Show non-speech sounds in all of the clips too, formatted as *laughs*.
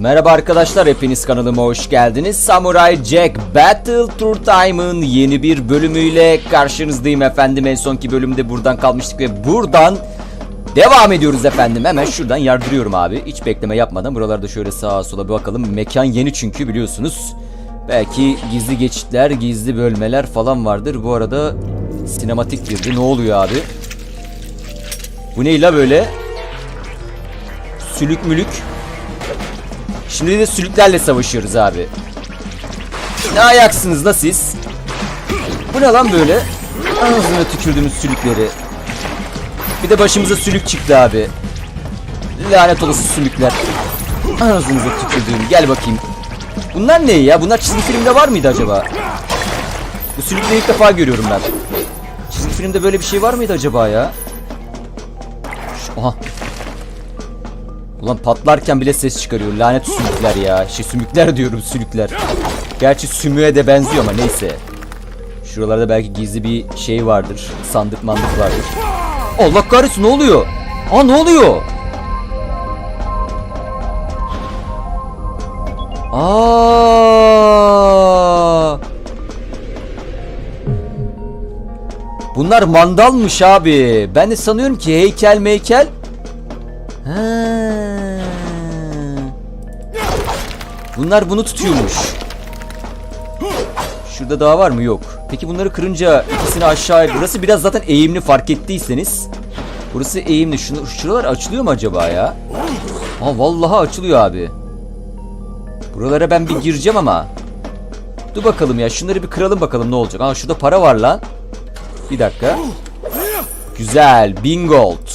Merhaba arkadaşlar hepiniz kanalıma hoş geldiniz. Samurai Jack Battle Tour Time'ın yeni bir bölümüyle karşınızdayım efendim. En sonki bölümde buradan kalmıştık ve buradan devam ediyoruz efendim. Hemen şuradan yardırıyorum abi. Hiç bekleme yapmadan buralarda şöyle sağa sola bir bakalım. Mekan yeni çünkü biliyorsunuz. Belki gizli geçitler, gizli bölmeler falan vardır. Bu arada sinematik girdi. Ne oluyor abi? Bu ne böyle? Sülük mülük. Şimdi de sülüklerle savaşıyoruz abi. Ne ayaksınız da siz? Bu ne lan böyle? Ağzına tükürdüğümüz sülükleri. Bir de başımıza sülük çıktı abi. Lanet olası sülükler. Ağzınıza tükürdüğüm. Gel bakayım. Bunlar ne ya? Bunlar çizgi filmde var mıydı acaba? Bu sülükleri ilk defa görüyorum ben. Çizgi filmde böyle bir şey var mıydı acaba ya? Şu-. Ulan patlarken bile ses çıkarıyor. Lanet sümükler ya. Şey sümükler diyorum sülükler. Gerçi sümüğe de benziyor ama neyse. Şuralarda belki gizli bir şey vardır. Sandık mandık vardır. Allah kahretsin ne oluyor? Aa ne oluyor? Aa! Bunlar mandalmış abi. Ben de sanıyorum ki heykel meykel. Bunlar bunu tutuyormuş. Şurada daha var mı? Yok. Peki bunları kırınca ikisini aşağıya... Burası biraz zaten eğimli fark ettiyseniz. Burası eğimli. Şunu, şuralar açılıyor mu acaba ya? Aa vallahi açılıyor abi. Buralara ben bir gireceğim ama. Dur bakalım ya. Şunları bir kıralım bakalım ne olacak. Aa şurada para var lan. Bir dakika. Güzel. Bin gold.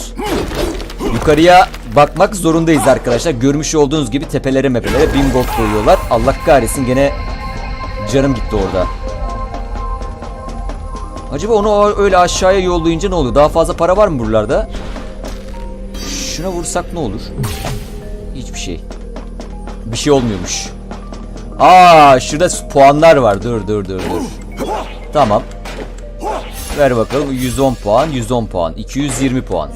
Yukarıya bakmak zorundayız arkadaşlar. Görmüş olduğunuz gibi tepelere mepelere bin gold koyuyorlar. Allah kahretsin gene canım gitti orada. Acaba onu öyle aşağıya yollayınca ne olur? Daha fazla para var mı buralarda? Şuna vursak ne olur? Hiçbir şey. Bir şey olmuyormuş. Aa şurada puanlar var. Dur dur dur dur. Tamam. Ver bakalım 110 puan 110 puan 220 puan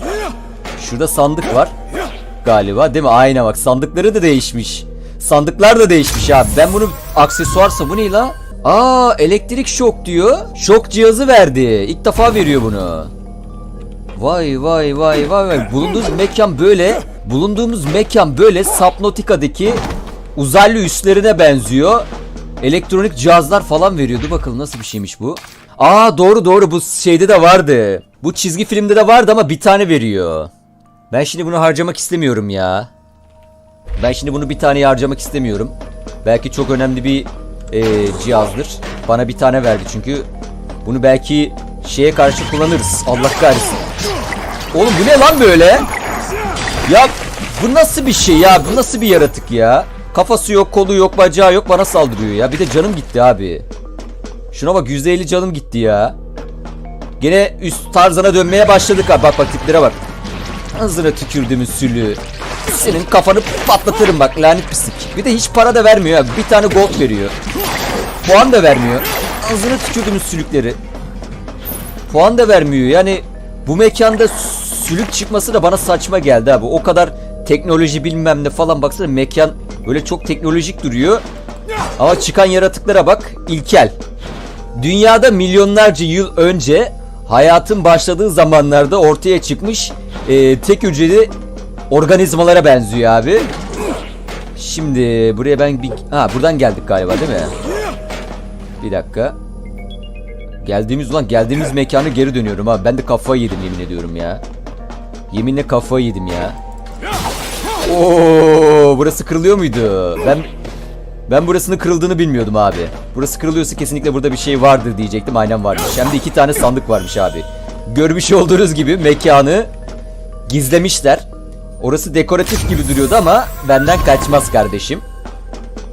Şurada sandık var Galiba değil mi? Aynen bak sandıkları da değişmiş. Sandıklar da değişmiş abi Ben bunu aksesuarsa bu ne la? Aa elektrik şok diyor. Şok cihazı verdi. İlk defa veriyor bunu. Vay vay vay vay vay. Bulunduğumuz mekan böyle. Bulunduğumuz mekan böyle Subnautica'daki uzaylı üslerine benziyor. Elektronik cihazlar falan veriyordu. Bakalım nasıl bir şeymiş bu. Aa doğru doğru. Bu şeyde de vardı. Bu çizgi filmde de vardı ama bir tane veriyor. Ben şimdi bunu harcamak istemiyorum ya. Ben şimdi bunu bir tane harcamak istemiyorum. Belki çok önemli bir e, cihazdır. Bana bir tane verdi çünkü. Bunu belki şeye karşı kullanırız. Allah kahretsin. Oğlum bu ne lan böyle? Ya bu nasıl bir şey ya? Bu nasıl bir yaratık ya? Kafası yok, kolu yok, bacağı yok bana saldırıyor ya. Bir de canım gitti abi. Şuna bak %50 canım gitti ya. Gene üst tarzana dönmeye başladık abi. Bak bak tiplere bak. Ağzına tükürdüğümüz sülü. Senin kafanı patlatırım bak lanet pislik. Bir de hiç para da vermiyor abi. Bir tane gold veriyor. Puan da vermiyor. Ağzına tükürdüğümüz sülükleri. Puan da vermiyor. Yani bu mekanda sülük çıkması da bana saçma geldi abi. O kadar teknoloji bilmem ne falan baksana mekan böyle çok teknolojik duruyor. Ama çıkan yaratıklara bak ilkel. Dünyada milyonlarca yıl önce hayatın başladığı zamanlarda ortaya çıkmış e, tek hücreli organizmalara benziyor abi. Şimdi buraya ben bir... Ha buradan geldik galiba değil mi? Bir dakika. Geldiğimiz ulan geldiğimiz mekanı geri dönüyorum abi. Ben de kafayı yedim yemin ediyorum ya. Yeminle kafayı yedim ya. Oo, burası kırılıyor muydu? Ben ben burasının kırıldığını bilmiyordum abi. Burası kırılıyorsa kesinlikle burada bir şey vardır diyecektim. Aynen varmış. Hem de iki tane sandık varmış abi. Görmüş olduğunuz gibi mekanı gizlemişler. Orası dekoratif gibi duruyordu ama benden kaçmaz kardeşim.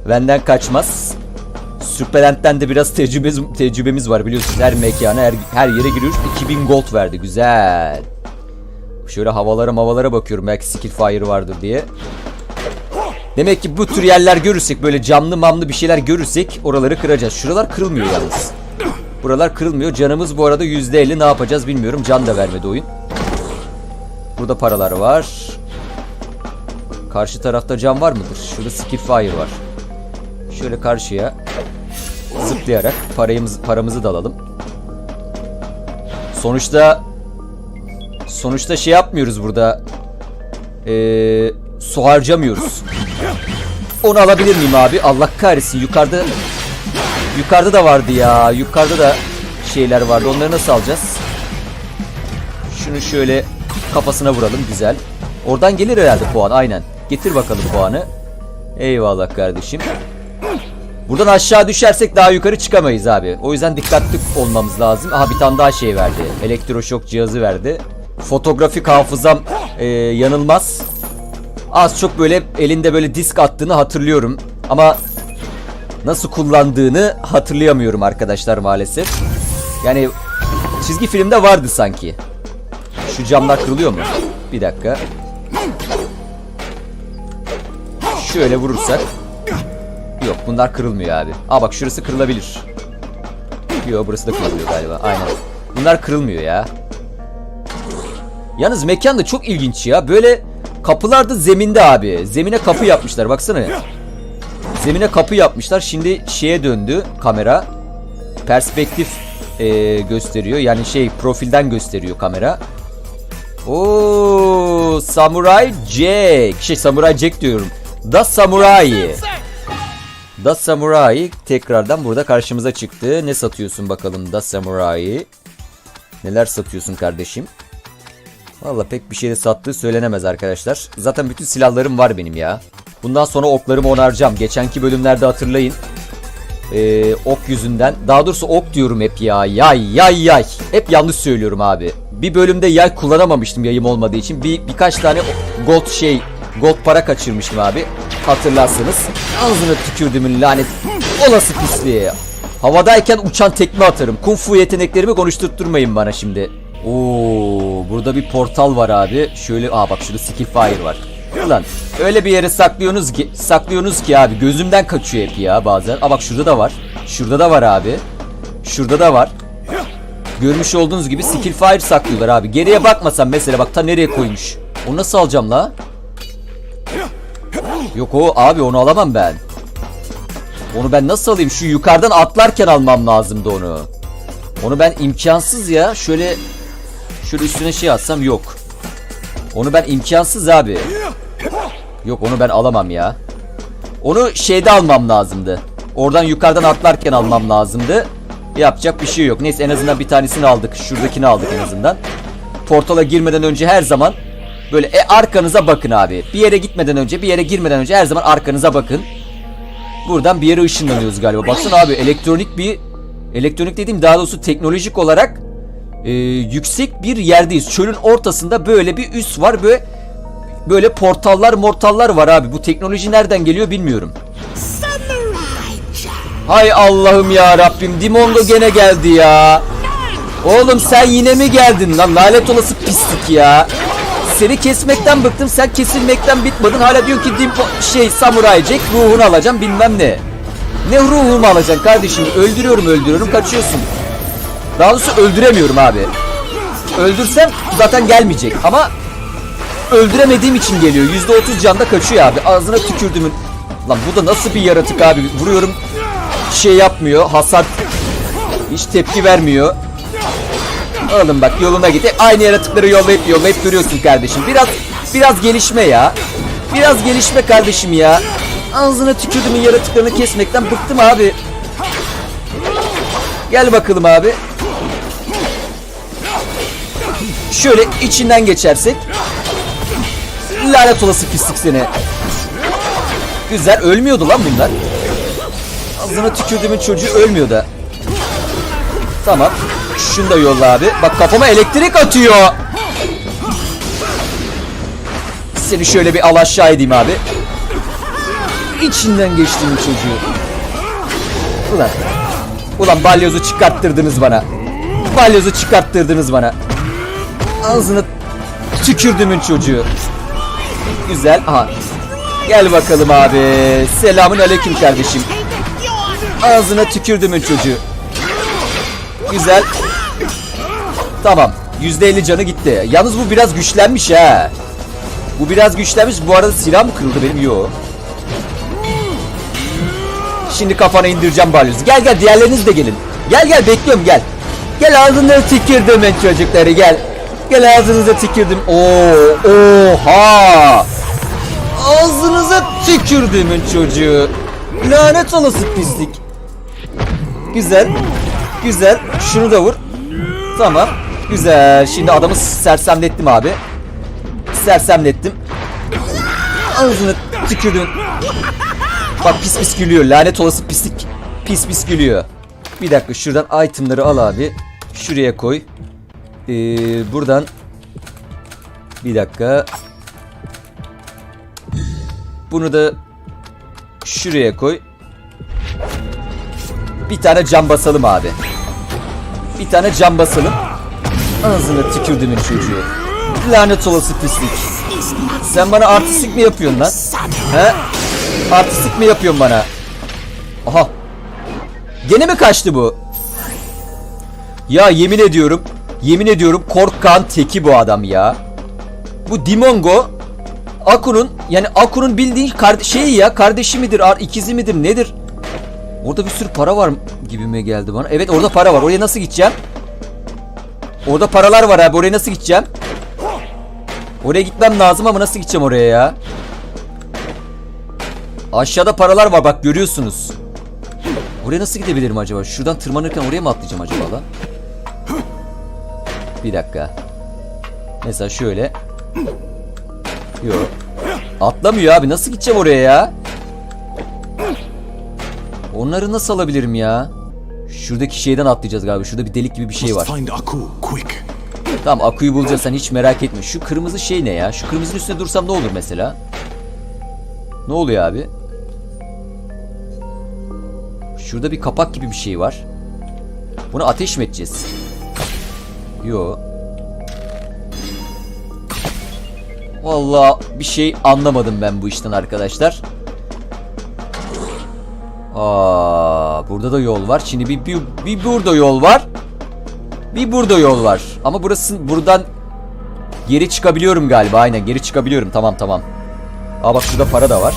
Benden kaçmaz. Süperent'ten de biraz tecrübemiz, tecrübemiz var biliyorsunuz. Her mekana, her, her yere giriyoruz. 2000 gold verdi. Güzel. Şöyle havalara havalara bakıyorum. Belki skill fire vardır diye. Demek ki bu tür yerler görürsek böyle camlı mamlı bir şeyler görürsek oraları kıracağız. Şuralar kırılmıyor yalnız. Buralar kırılmıyor. Canımız bu arada %50 ne yapacağız bilmiyorum. Can da vermedi oyun. Burada paralar var. Karşı tarafta cam var mıdır? Şurada Skipfire var. Şöyle karşıya zıplayarak parayımız, paramızı da alalım. Sonuçta sonuçta şey yapmıyoruz burada. Ee, su harcamıyoruz. Onu alabilir miyim abi? Allah kahretsin yukarıda yukarıda da vardı ya. Yukarıda da şeyler vardı. Onları nasıl alacağız? Şunu şöyle kafasına vuralım güzel. Oradan gelir herhalde puan aynen. Getir bakalım puanı. Eyvallah kardeşim. Buradan aşağı düşersek daha yukarı çıkamayız abi. O yüzden dikkatli olmamız lazım. Aha bir tane daha şey verdi. Elektroşok cihazı verdi. Fotoğrafik hafızam e, yanılmaz. Az çok böyle elinde böyle disk attığını hatırlıyorum. Ama nasıl kullandığını hatırlayamıyorum arkadaşlar maalesef. Yani çizgi filmde vardı sanki. Şu camlar kırılıyor mu? Bir dakika. Şöyle vurursak. Yok bunlar kırılmıyor abi. Aa bak şurası kırılabilir. Yok burası da kırılıyor galiba. Aynen. Bunlar kırılmıyor ya. Yalnız mekan da çok ilginç ya. Böyle kapılar da zeminde abi. Zemine kapı yapmışlar baksana. Zemine kapı yapmışlar. Şimdi şeye döndü kamera. Perspektif e, gösteriyor. Yani şey profilden gösteriyor kamera. Oo, Samurai Jack. Şey Samurai Jack diyorum. Da Samurai. Da Samurai tekrardan burada karşımıza çıktı. Ne satıyorsun bakalım Da Samurai? Neler satıyorsun kardeşim? Valla pek bir şey de sattığı söylenemez arkadaşlar. Zaten bütün silahlarım var benim ya. Bundan sonra oklarımı onaracağım. Geçenki bölümlerde hatırlayın. Ee, ok yüzünden. Daha doğrusu ok diyorum hep ya. Yay yay yay. Hep yanlış söylüyorum abi. Bir bölümde yay kullanamamıştım yayım olmadığı için. Bir birkaç tane gold şey gold para kaçırmıştım abi. Hatırlarsınız. Ağzına tükürdümün lanet olası pisliğe. Havadayken uçan tekme atarım. Kung fu yeteneklerimi konuşturtturmayın bana şimdi. Oo, burada bir portal var abi. Şöyle aa bak şurada skill fire var. Ulan öyle bir yere saklıyorsunuz ki saklıyorsunuz ki abi gözümden kaçıyor hep ya bazen. Aa bak şurada da var. Şurada da var abi. Şurada da var. Görmüş olduğunuz gibi skill fire saklıyorlar abi. Geriye bakmasam mesela bak ta nereye koymuş. Onu nasıl alacağım la? Yok o abi onu alamam ben. Onu ben nasıl alayım? Şu yukarıdan atlarken almam lazımdı onu. Onu ben imkansız ya. Şöyle şöyle üstüne şey atsam yok. Onu ben imkansız abi. Yok onu ben alamam ya. Onu şeyde almam lazımdı. Oradan yukarıdan atlarken almam lazımdı. Yapacak bir şey yok. Neyse en azından bir tanesini aldık. Şuradakini aldık en azından. Portala girmeden önce her zaman böyle e, arkanıza bakın abi. Bir yere gitmeden önce, bir yere girmeden önce her zaman arkanıza bakın. Buradan bir yere ışınlanıyoruz galiba. Baksana abi elektronik bir elektronik dediğim daha doğrusu teknolojik olarak e, yüksek bir yerdeyiz. Çölün ortasında böyle bir üs var. Böyle böyle portallar mortallar var abi. Bu teknoloji nereden geliyor bilmiyorum. Hay Allah'ım ya Rabbim. Dimongo gene geldi ya. Oğlum sen yine mi geldin lan? Lanet olası pislik ya. Seni kesmekten bıktım. Sen kesilmekten bitmedin. Hala diyor ki Dimpo şey Samurai Jack ruhunu alacağım bilmem ne. Ne ruhumu alacaksın kardeşim? Öldürüyorum öldürüyorum kaçıyorsun. Daha doğrusu öldüremiyorum abi. Öldürsem zaten gelmeyecek ama öldüremediğim için geliyor. %30 canda kaçıyor abi. Ağzına tükürdümün. Lan bu da nasıl bir yaratık abi? Vuruyorum şey yapmıyor. Hasar hiç tepki vermiyor. Oğlum bak yoluna git. Hep aynı yaratıkları yollayıp yollayıp duruyorsun kardeşim. Biraz biraz gelişme ya. Biraz gelişme kardeşim ya. Ağzına tükürdümün yaratıklarını kesmekten bıktım abi. Gel bakalım abi. Şöyle içinden geçersek. Lanet olası pislik seni. Güzel ölmüyordu lan bunlar. Ağzına tükürdüğümün çocuğu ölmüyor da. Tamam. Şunu da yolla abi. Bak kafama elektrik atıyor. Seni şöyle bir al aşağı edeyim abi. İçinden geçtiğim çocuğu. Ulan. Ulan balyozu çıkarttırdınız bana. Balyozu çıkarttırdınız bana. Ağzına tükürdümün çocuğu. Güzel. Aha. Gel bakalım abi. Selamun aleyküm kardeşim. Ağzına tükürdümün çocuğu. Güzel. Tamam. %50 canı gitti. Yalnız bu biraz güçlenmiş ha. Bu biraz güçlenmiş. Bu arada silah mı kırıldı benim? Yo. Şimdi kafana indireceğim balyozu. Gel gel diğerleriniz de gelin. Gel gel bekliyorum gel. Gel ağzını tükürdüm ben çocukları gel. Gel ağzınıza tükürdüm. Oo, oha. Ağzınıza tükürdümün çocuğu. Lanet olası pislik. Güzel. Güzel. Şunu da vur. Tamam. Güzel. Şimdi adamı sersemlettim abi. Sersemlettim. Ağzını tükürdüm. Bak pis pis gülüyor. Lanet olası pislik. Pis pis gülüyor. Bir dakika şuradan itemları al abi. Şuraya koy. Ee, buradan bir dakika. Bunu da şuraya koy. Bir tane cam basalım abi. Bir tane cam basalım. Ağzına tükürdümün çocuğu. Lanet olası pislik. Sen bana artistik mi yapıyorsun lan? He? Artistik mi yapıyorsun bana? Aha. Gene mi kaçtı bu? Ya yemin ediyorum. Yemin ediyorum korkan teki bu adam ya. Bu Dimongo Aku'nun yani Aku'nun bildiğin şeyi ya kardeşi midir, ikizi midir nedir? Orada bir sürü para var gibime geldi bana. Evet orada para var. Oraya nasıl gideceğim? Orada paralar var abi. Oraya nasıl gideceğim? Oraya gitmem lazım ama nasıl gideceğim oraya ya? Aşağıda paralar var bak görüyorsunuz. Oraya nasıl gidebilirim acaba? Şuradan tırmanırken oraya mı atlayacağım acaba lan? Bir dakika. Mesela şöyle. Yok. Atlamıyor abi. Nasıl gideceğim oraya ya? Onları nasıl alabilirim ya? Şuradaki şeyden atlayacağız galiba. Şurada bir delik gibi bir şey var. Tamam Aku'yu bulacağız sen hiç merak etme. Şu kırmızı şey ne ya? Şu kırmızının üstüne dursam ne olur mesela? Ne oluyor abi? Şurada bir kapak gibi bir şey var. Bunu ateş mi edeceğiz? Yo. Vallahi bir şey anlamadım ben bu işten arkadaşlar. Aa, burada da yol var. Şimdi bir, bir, bir burada yol var. Bir burada yol var. Ama burası buradan geri çıkabiliyorum galiba. Aynen geri çıkabiliyorum. Tamam tamam. Aa bak şurada para da var.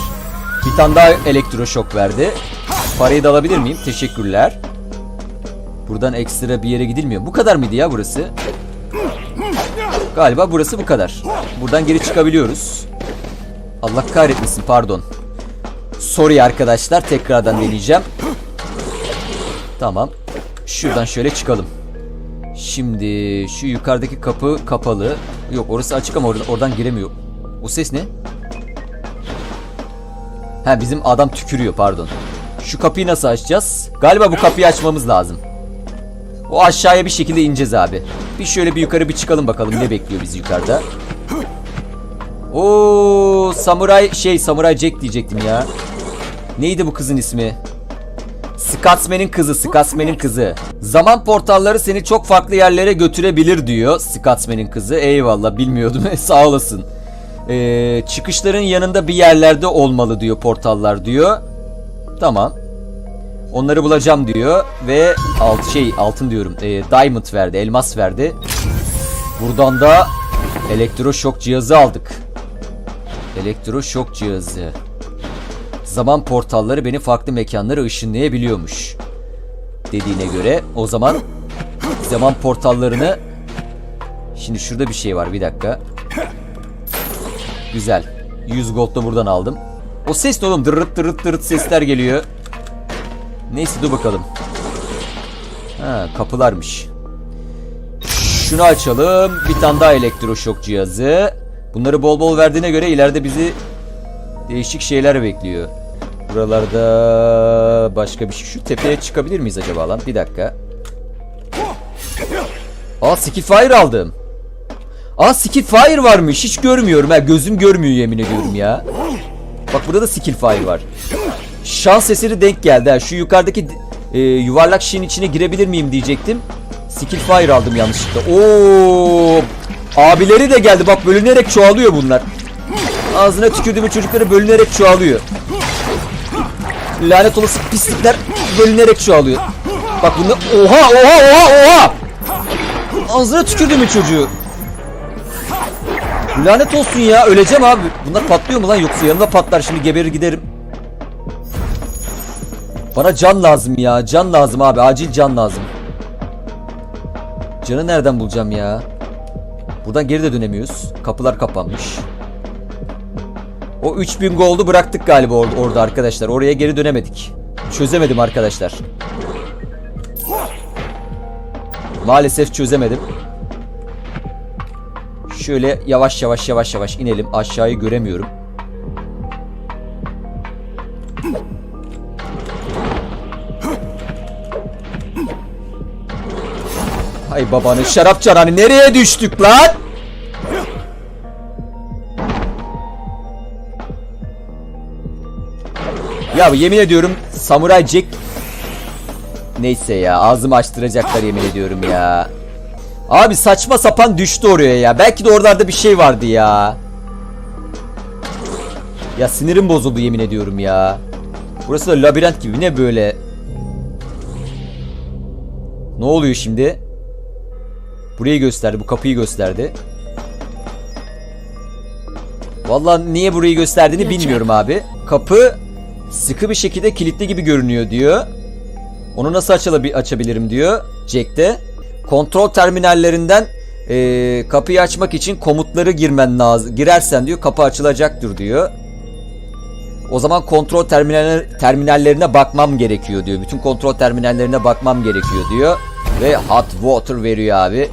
Bir tane daha elektroşok verdi. Parayı da alabilir miyim? Teşekkürler. Buradan ekstra bir yere gidilmiyor. Bu kadar mıydı ya burası? Galiba burası bu kadar. Buradan geri çıkabiliyoruz. Allah kahretmesin pardon. Sorry arkadaşlar tekrardan deneyeceğim. Tamam. Şuradan şöyle çıkalım. Şimdi şu yukarıdaki kapı kapalı. Yok orası açık ama oradan, oradan giremiyor. O ses ne? Ha bizim adam tükürüyor pardon. Şu kapıyı nasıl açacağız? Galiba bu kapıyı açmamız lazım. O aşağıya bir şekilde ineceğiz abi. Bir şöyle bir yukarı bir çıkalım bakalım ne bekliyor bizi yukarıda. Oo samuray şey samuray Jack diyecektim ya. Neydi bu kızın ismi? Scotsman'in kızı, Scotsman'in kızı. Zaman portalları seni çok farklı yerlere götürebilir diyor Scotsman'in kızı. Eyvallah bilmiyordum. *laughs* Sağ olasın. Ee, çıkışların yanında bir yerlerde olmalı diyor portallar diyor. Tamam. Onları bulacağım diyor ve alt şey altın diyorum. Ee, diamond verdi, elmas verdi. Buradan da elektroşok cihazı aldık. Elektroşok cihazı. Zaman portalları beni farklı mekanlara ışınlayabiliyormuş. Dediğine göre o zaman zaman portallarını Şimdi şurada bir şey var bir dakika. Güzel. 100 gold da buradan aldım. O ses ne oğlum? Dırırt dırırt dırırt sesler geliyor. Neyse dur bakalım. Ha kapılarmış. Şunu açalım. Bir tane daha elektroşok cihazı. Bunları bol bol verdiğine göre ileride bizi değişik şeyler bekliyor. Buralarda başka bir şey. Şu tepeye çıkabilir miyiz acaba lan? Bir dakika. Aa Skillfire aldım. Aa Skillfire varmış. Hiç görmüyorum ha. Gözüm görmüyor yemin ediyorum ya. Bak burada da Skillfire var. Şans eseri denk geldi. Şu yukarıdaki e, yuvarlak şeyin içine girebilir miyim diyecektim. Skillfire aldım yanlışlıkla. Oo! Abileri de geldi. Bak bölünerek çoğalıyor bunlar. Ağzına tükürdüğümün çocukları bölünerek çoğalıyor. Lanet olası pislikler bölünerek çoğalıyor. Bak bunda oha oha oha oha. Ağzına tükürdüğümün çocuğu. Lanet olsun ya öleceğim abi. Bunlar patlıyor mu lan yoksa yanımda patlar şimdi geberir giderim. Bana can lazım ya. Can lazım abi. Acil can lazım. Canı nereden bulacağım ya? Buradan geri de dönemiyoruz. Kapılar kapanmış. O 3000 goldu bıraktık galiba or- orada arkadaşlar. Oraya geri dönemedik. Çözemedim arkadaşlar. Maalesef çözemedim. Şöyle yavaş yavaş yavaş yavaş inelim. Aşağıyı göremiyorum. Hay babanın şarap çanağını nereye düştük lan? Ya yemin ediyorum Samuray Jack Neyse ya ağzımı açtıracaklar yemin ediyorum ya. Abi saçma sapan düştü oraya ya. Belki de oralarda bir şey vardı ya. Ya sinirim bozuldu yemin ediyorum ya. Burası da labirent gibi ne böyle? Ne oluyor şimdi? Burayı gösterdi, bu kapıyı gösterdi. Vallahi niye burayı gösterdiğini bilmiyorum abi. Kapı sıkı bir şekilde kilitli gibi görünüyor diyor. Onu nasıl açılabi- açabilirim diyor Jack'te. Kontrol terminallerinden eee, kapıyı açmak için komutları girmen lazım. Girersen diyor kapı açılacaktır diyor. O zaman kontrol terminaller, terminallerine bakmam gerekiyor diyor. Bütün kontrol terminallerine bakmam gerekiyor diyor. Ve hot water veriyor abi.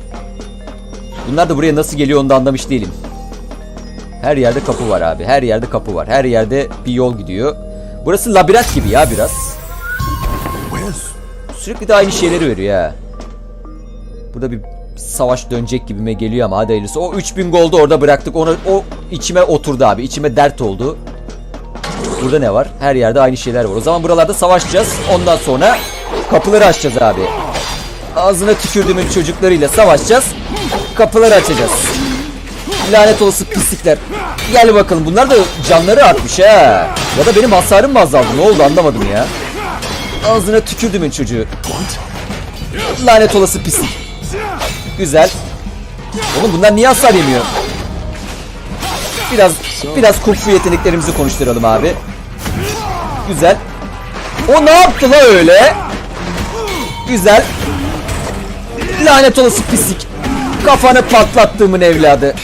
Bunlar da buraya nasıl geliyor onu da anlamış değilim. Her yerde kapı var abi. Her yerde kapı var. Her yerde bir yol gidiyor. Burası labirent gibi ya biraz. Sürekli de aynı şeyleri veriyor ya. Burada bir savaş dönecek gibime geliyor ama hadi hayırlısı. O 3000 goldu orada bıraktık. Onu o içime oturdu abi. İçime dert oldu. Burada ne var? Her yerde aynı şeyler var. O zaman buralarda savaşacağız. Ondan sonra kapıları açacağız abi. Ağzına tükürdüğümün çocuklarıyla savaşacağız. Kapıları açacağız. Lanet olası pislikler. Gel bakalım. Bunlar da canları artmış ha. Ya da benim hasarım mı azaldı? Ne oldu anlamadım ya. Ağzına tükürdümün çocuğu. Lanet olası pislik. Güzel. Oğlum bunlar niye hasar yemiyor? Biraz biraz kung yeteneklerimizi konuşturalım abi. Güzel. O ne yaptı la öyle? Güzel. Lanet olası pislik. Kafanı patlattığımın evladı.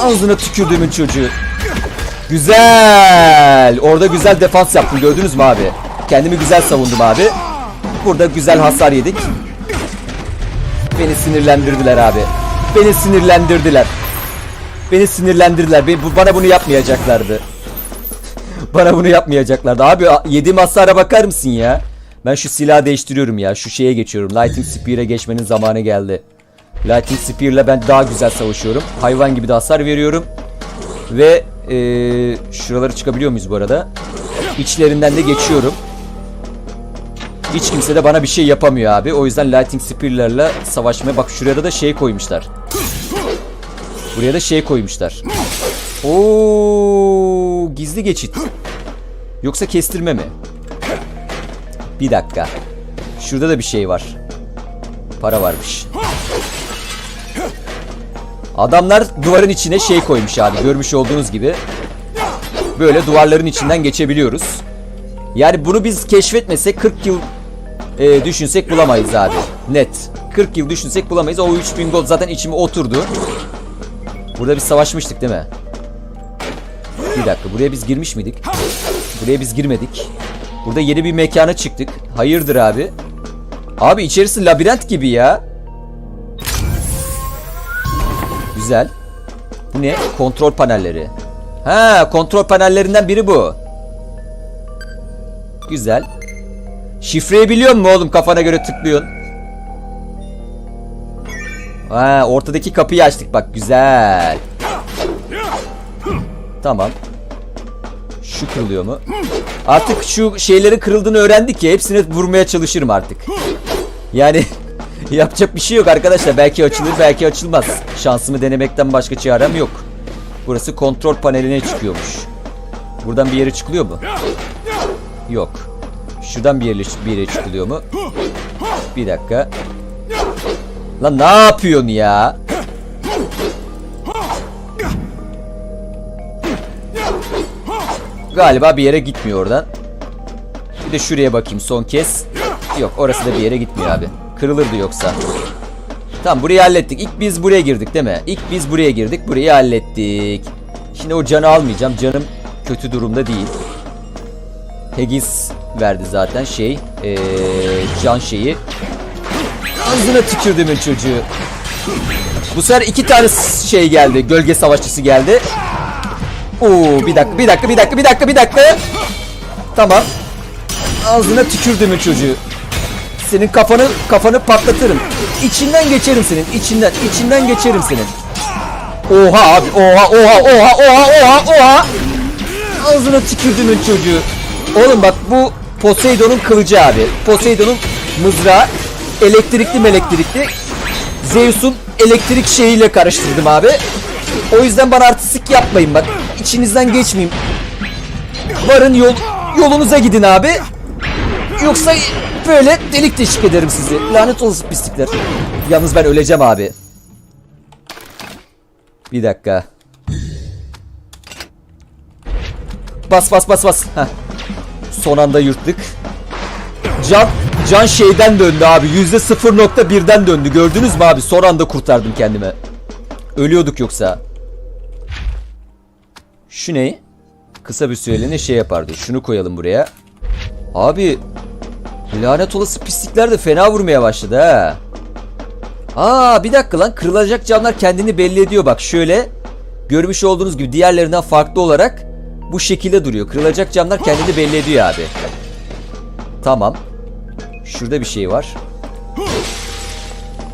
Ağzına tükürdüğümün çocuğu. Güzel. Orada güzel defans yaptım gördünüz mü abi? Kendimi güzel savundum abi. Burada güzel hasar yedik. Beni sinirlendirdiler abi. Beni sinirlendirdiler. Beni sinirlendirdiler. Be- bu- bana bunu yapmayacaklardı. *laughs* bana bunu yapmayacaklardı. Abi yediğim hasara bakar mısın ya? Ben şu silahı değiştiriyorum ya. Şu şeye geçiyorum. Lighting Spear'e geçmenin zamanı geldi. Lighting Spear'la ben daha güzel savaşıyorum. Hayvan gibi de hasar veriyorum. Ve eee, şuraları çıkabiliyor muyuz bu arada? İçlerinden de geçiyorum. Hiç kimse de bana bir şey yapamıyor abi. O yüzden Lightning Spear'larla savaşmaya... Bak şurada da şey koymuşlar. Buraya da şey koymuşlar. Oo, gizli geçit. Yoksa kestirme mi? Bir dakika. Şurada da bir şey var. Para varmış. Adamlar duvarın içine şey koymuş abi. Görmüş olduğunuz gibi. Böyle duvarların içinden geçebiliyoruz. Yani bunu biz keşfetmesek 40 yıl e, düşünsek bulamayız abi. Net. 40 yıl düşünsek bulamayız. O 3000 gold zaten içime oturdu. Burada biz savaşmıştık değil mi? Bir dakika buraya biz girmiş miydik? Buraya biz girmedik. Burada yeni bir mekana çıktık. Hayırdır abi? Abi içerisi labirent gibi ya. Güzel. Bu ne? Kontrol panelleri. Ha, kontrol panellerinden biri bu. Güzel. Şifreyi biliyor musun oğlum kafana göre tıklıyorsun. Ha, ortadaki kapıyı açtık bak güzel. Tamam. Şu kırılıyor mu? Artık şu şeylerin kırıldığını öğrendik ya hepsine vurmaya çalışırım artık. Yani *laughs* Yapacak bir şey yok arkadaşlar. Belki açılır belki açılmaz. Şansımı denemekten başka çarem yok. Burası kontrol paneline çıkıyormuş. Buradan bir yere çıkılıyor mu? Yok. Şuradan bir yere, bir yere çıkılıyor mu? Bir dakika. Lan ne yapıyorsun ya? Galiba bir yere gitmiyor oradan. Bir de şuraya bakayım son kez. Yok orası da bir yere gitmiyor abi. Kırılırdı yoksa. Tamam burayı hallettik. İlk biz buraya girdik değil mi? İlk biz buraya girdik. Burayı hallettik. Şimdi o canı almayacağım. Canım kötü durumda değil. Haggis verdi zaten şey. Ee, can şeyi. Ağzına tükürdümün çocuğu. Bu sefer iki tane şey geldi. Gölge savaşçısı geldi. Oo bir dakika bir dakika bir dakika bir dakika bir dakika. Tamam. Ağzına tükürdümün çocuğu. Senin kafanı kafanı patlatırım. İçinden geçerim senin. içinden içinden geçerim senin. Oha abi oha oha oha oha oha oha. Ağzına tükürdümün çocuğu. Oğlum bak bu Poseidon'un kılıcı abi. Poseidon'un mızrağı elektrikli melektrikli. Zeus'un elektrik şeyiyle karıştırdım abi. O yüzden bana artistik yapmayın bak. İçinizden geçmeyeyim. Varın yol yolunuza gidin abi. Yoksa böyle delik deşik ederim sizi. Lanet olsun pislikler. Yalnız ben öleceğim abi. Bir dakika. Bas bas bas bas. Heh. Son anda yırttık. Can can şeyden döndü abi. Yüzde 0.1'den döndü. Gördünüz mü abi? Son anda kurtardım kendimi. Ölüyorduk yoksa. Şu ne? Kısa bir süreliğine şey yapardı. Şunu koyalım buraya. Abi lanet olası pislikler de fena vurmaya başladı ha. Aa bir dakika lan kırılacak camlar kendini belli ediyor bak şöyle. Görmüş olduğunuz gibi diğerlerinden farklı olarak bu şekilde duruyor. Kırılacak camlar kendini belli ediyor abi. Tamam. Şurada bir şey var.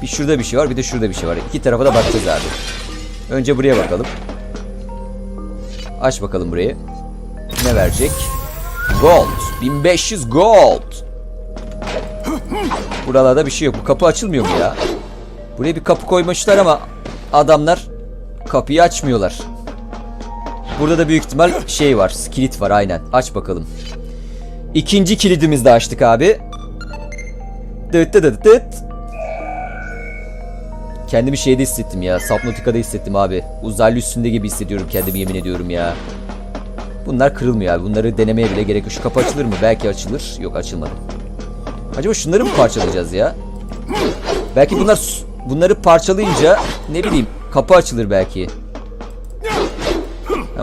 Bir şurada bir şey var bir de şurada bir şey var. İki tarafa da bakacağız abi. Önce buraya bakalım. Aç bakalım burayı. Ne verecek? Gold. 1500 gold. Buralarda bir şey yok. Bu kapı açılmıyor mu ya? Buraya bir kapı koymuşlar ama adamlar kapıyı açmıyorlar. Burada da büyük ihtimal şey var. Kilit var aynen. Aç bakalım. İkinci kilidimizi de açtık abi. Dıt dıt dıt dıt. Kendimi şeyde hissettim ya. Subnautica'da hissettim abi. Uzaylı üstünde gibi hissediyorum kendimi yemin ediyorum ya. Bunlar kırılmıyor abi. Bunları denemeye bile gerek yok. Şu kapı açılır mı? Belki açılır. Yok açılmadı. Acaba şunları mı parçalayacağız ya? Belki bunlar bunları parçalayınca ne bileyim kapı açılır belki.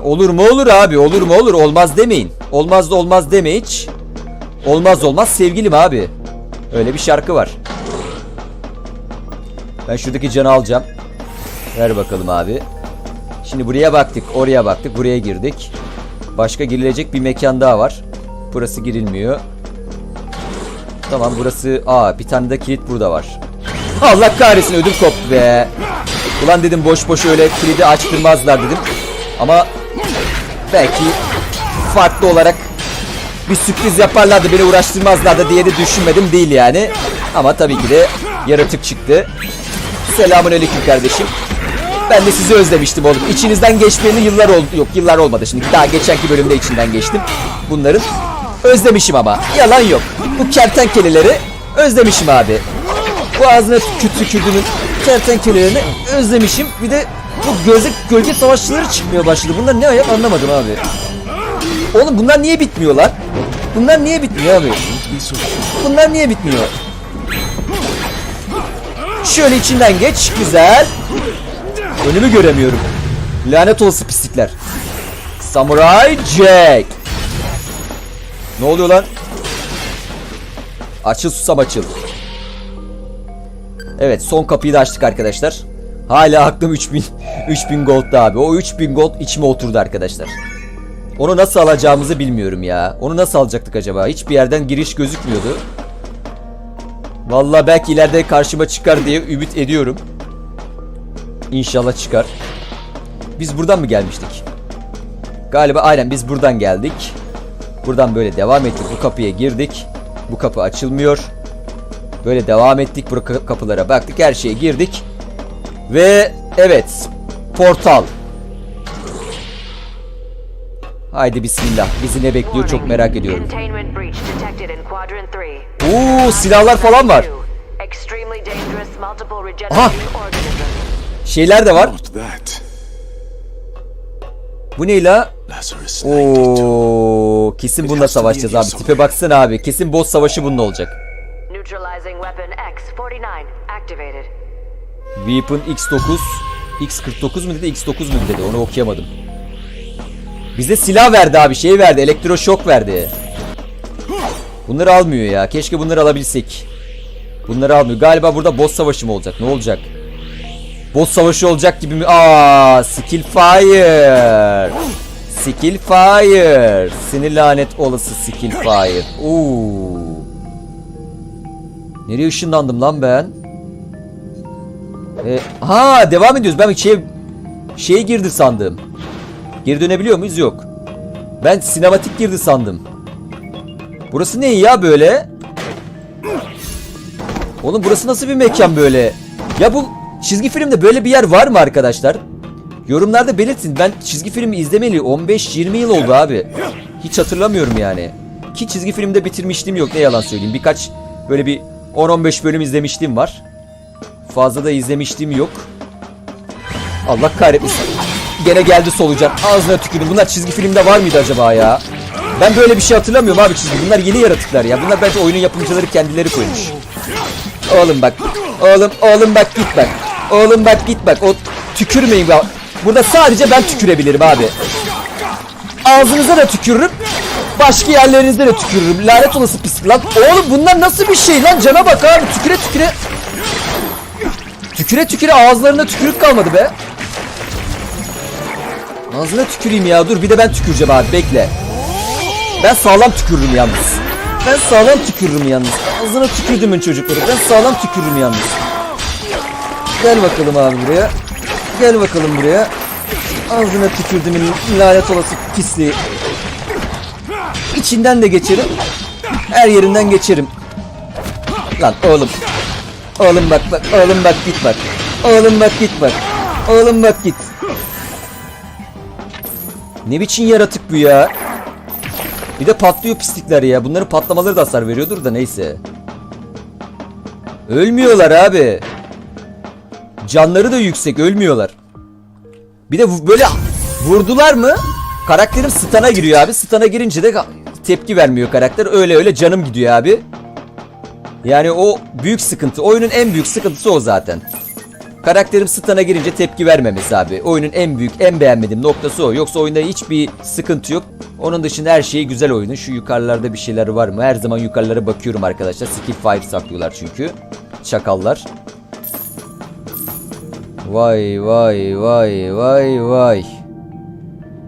Olur mu olur abi olur mu olur olmaz demeyin. Olmaz da olmaz deme hiç. Olmaz olmaz sevgilim abi. Öyle bir şarkı var. Ben şuradaki canı alacağım. Ver bakalım abi. Şimdi buraya baktık, oraya baktık, buraya girdik. Başka girilecek bir mekan daha var. Burası girilmiyor. Tamam burası... Aa bir tane de kilit burada var. Allah kahretsin ödüm koptu be. Ulan dedim boş boş öyle kilidi açtırmazlar dedim. Ama belki farklı olarak bir sürpriz yaparlardı beni uğraştırmazlardı diye de düşünmedim değil yani. Ama tabii ki de yaratık çıktı. Selamun aleyküm kardeşim. Ben de sizi özlemiştim oğlum. İçinizden geçmeyeli yıllar oldu. Yok yıllar olmadı şimdi. Daha geçenki bölümde içinden geçtim. Bunların. Özlemişim ama. Yalan yok. Bu kertenkeleleri özlemişim abi. Bu ağzına tükür tükürdüğünün kertenkelelerini özlemişim. Bir de bu gözle gölge savaşçıları çıkmaya başladı. Bunlar ne ayak anlamadım abi. Oğlum bunlar niye bitmiyor lan? Bunlar niye bitmiyor abi? Bunlar niye bitmiyor? Şöyle içinden geç. Güzel. Önümü göremiyorum. Lanet olası pislikler. Samurai Jack. Ne oluyor lan? Açıl susam açıl. Evet son kapıyı da açtık arkadaşlar. Hala aklım 3000 3000 gold'da abi. O 3000 gold içime oturdu arkadaşlar. Onu nasıl alacağımızı bilmiyorum ya. Onu nasıl alacaktık acaba? Hiçbir yerden giriş gözükmüyordu. Vallahi belki ileride karşıma çıkar diye ümit ediyorum. İnşallah çıkar. Biz buradan mı gelmiştik? Galiba aynen biz buradan geldik. Buradan böyle devam ettik. Bu kapıya girdik. Bu kapı açılmıyor. Böyle devam ettik. Bu ka- kapılara baktık. Her şeye girdik. Ve evet. Portal. Haydi bismillah. Bizi ne bekliyor çok merak ediyorum. Containment breach detected in quadrant 3. Oo silahlar falan var. Aha. Şeyler de var. Bu ne la? Lazarus 92. Oo, kesin bununla savaşacağız abi. Tipe baksana abi. Kesin boss savaşı bununla olacak. Neutralizing weapon X-49 activated. Weapon X9 X49 mu dedi X9 mu dedi onu okuyamadım. Bize silah verdi abi şey verdi elektroşok verdi. Bunları almıyor ya keşke bunları alabilsek. Bunları almıyor galiba burada boss savaşı mı olacak ne olacak? Boss savaşı olacak gibi mi? Aa skill fire. Skill fire. Sinir lanet olası skill fire. Oo. Nereye ışınlandım lan ben? E, ha devam ediyoruz. Ben şey şey girdi sandım. Geri dönebiliyor muyuz? Yok. Ben sinematik girdi sandım. Burası ne ya böyle? Oğlum burası nasıl bir mekan böyle? Ya bu çizgi filmde böyle bir yer var mı arkadaşlar? Yorumlarda belirtin. Ben çizgi filmi izlemeli 15-20 yıl oldu abi. Hiç hatırlamıyorum yani. Ki çizgi filmde bitirmişliğim yok ne yalan söyleyeyim. Birkaç böyle bir 10-15 bölüm izlemişliğim var. Fazla da izlemişliğim yok. Allah kahretmesin. Gene geldi solucan. Ağzına tükürdüm. Bunlar çizgi filmde var mıydı acaba ya? Ben böyle bir şey hatırlamıyorum abi çizgi. Bunlar yeni yaratıklar ya. Bunlar bence oyunun yapımcıları kendileri koymuş. Oğlum bak. Oğlum oğlum bak git bak. Oğlum bak git bak. O tükürmeyin. Burada sadece ben tükürebilirim abi. Ağzınıza da tükürürüm. Başka yerlerinizde de tükürürüm. Lanet olası pislik lan. Oğlum bunlar nasıl bir şey lan? Cana bak abi. Tüküre tüküre. Tüküre tüküre ağızlarında tükürük kalmadı be. Ağzına tüküreyim ya. Dur bir de ben tüküreceğim abi. Bekle. Ben sağlam tükürürüm yalnız. Ben sağlam tükürürüm yalnız. Ağzına tükürdümün çocukları. Ben sağlam tükürürüm yalnız. Gel bakalım abi buraya. Gel bakalım buraya. Ağzına tükürdümün lanet olası pisliği. İçinden de geçerim. Her yerinden geçerim. Lan oğlum. Oğlum bak bak. Oğlum bak git bak. Oğlum bak git bak. Oğlum bak git. Ne biçim yaratık bu ya? Bir de patlıyor pislikler ya. Bunların patlamaları da hasar veriyordur da neyse. Ölmüyorlar abi. Canları da yüksek ölmüyorlar. Bir de böyle vurdular mı karakterim stana giriyor abi. Stana girince de tepki vermiyor karakter. Öyle öyle canım gidiyor abi. Yani o büyük sıkıntı. Oyunun en büyük sıkıntısı o zaten. Karakterim stana girince tepki vermemesi abi. Oyunun en büyük, en beğenmediğim noktası o. Yoksa oyunda hiçbir sıkıntı yok. Onun dışında her şeyi güzel oyunun. Şu yukarılarda bir şeyler var mı? Her zaman yukarılara bakıyorum arkadaşlar. Skill fire saklıyorlar çünkü. Çakallar. Vay vay vay vay vay.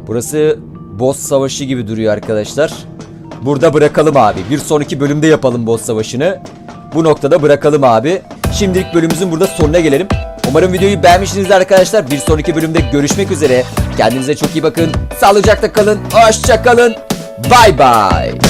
Burası boss savaşı gibi duruyor arkadaşlar. Burada bırakalım abi. Bir sonraki bölümde yapalım boss savaşını. Bu noktada bırakalım abi. Şimdilik bölümümüzün burada sonuna gelelim. Umarım videoyu beğenmişsinizdir arkadaşlar. Bir sonraki bölümde görüşmek üzere. Kendinize çok iyi bakın. Sağlıcakla kalın. Hoşça kalın. Bay bay.